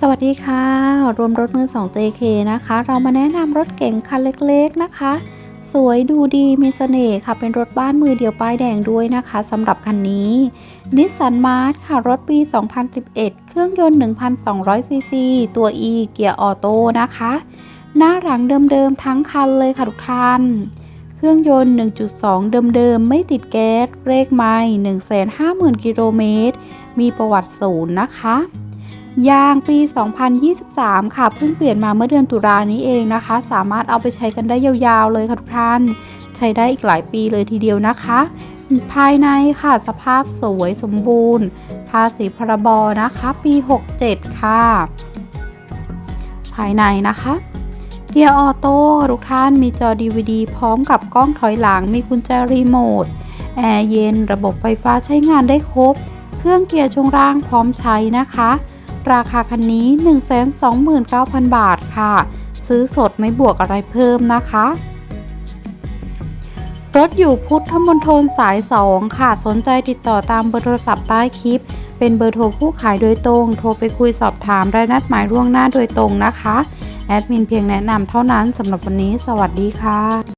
สวัสดีค่ะ รวมรถมือ 2 JK นะคะ เรามาแนะนำรถเก๋งคันเล็กๆนะคะ สวยดูดีมีเสน่ห์ค่ะ เป็นรถบ้านมือเดียวป้ายแดงด้วยนะคะสำหรับคันนี้นิสสันมาร์ทค่ะ รถปี 2011 เครื่องยนต์ 1,200 ซีซี ตัว E เกียร์ออโต้นะคะ หน้าหลังเดิมๆ ทั้งคันเลยค่ะทุกท่าน เครื่องยนต์ 1.2 เดิมๆ ไม่ติดแก๊สเลขไม่150,000 กิโลเมตร มีประวัติศูนย์นะคะ ยางปี 2023 ค่ะ เพิ่งเปลี่ยนมาเมื่อเดือนตุลานี้เองนะคะ สามารถเอาไปใช้กันได้ยาวๆเลยค่ะทุกท่าน ใช้ได้อีกหลายปีเลยทีเดียวนะคะ ภายในค่ะสภาพสวยสมบูรณ์ ภาษีพรบนะคะ ปี 67 ค่ะ ภายในนะคะเกียร์ออโต้ทุกท่านมีจอ DVD พร้อมกับกล้องถอยหลัง มีกุญแจรีโมท แอร์เย็น ระบบไฟฟ้าใช้งานได้ครบ เครื่องเกียร์ช่วงล่างพร้อมใช้นะคะ ราคาคันนี้ 129,000 บาทค่ะ ซื้อสดไม่บวกอะไรเพิ่มนะคะ รถอยู่พุทธมณฑลสาย 2 ค่ะ สนใจติดต่อตามเบอร์โทรศัพท์ใต้คลิป เป็นเบอร์โทรผู้ขายโดยตรง โทรไปคุยสอบถามได้นัดหมายล่วงหน้าโดยตรงนะคะ แอดมินเพียงแนะนำเท่านั้นสำหรับวันนี้ สวัสดีค่ะ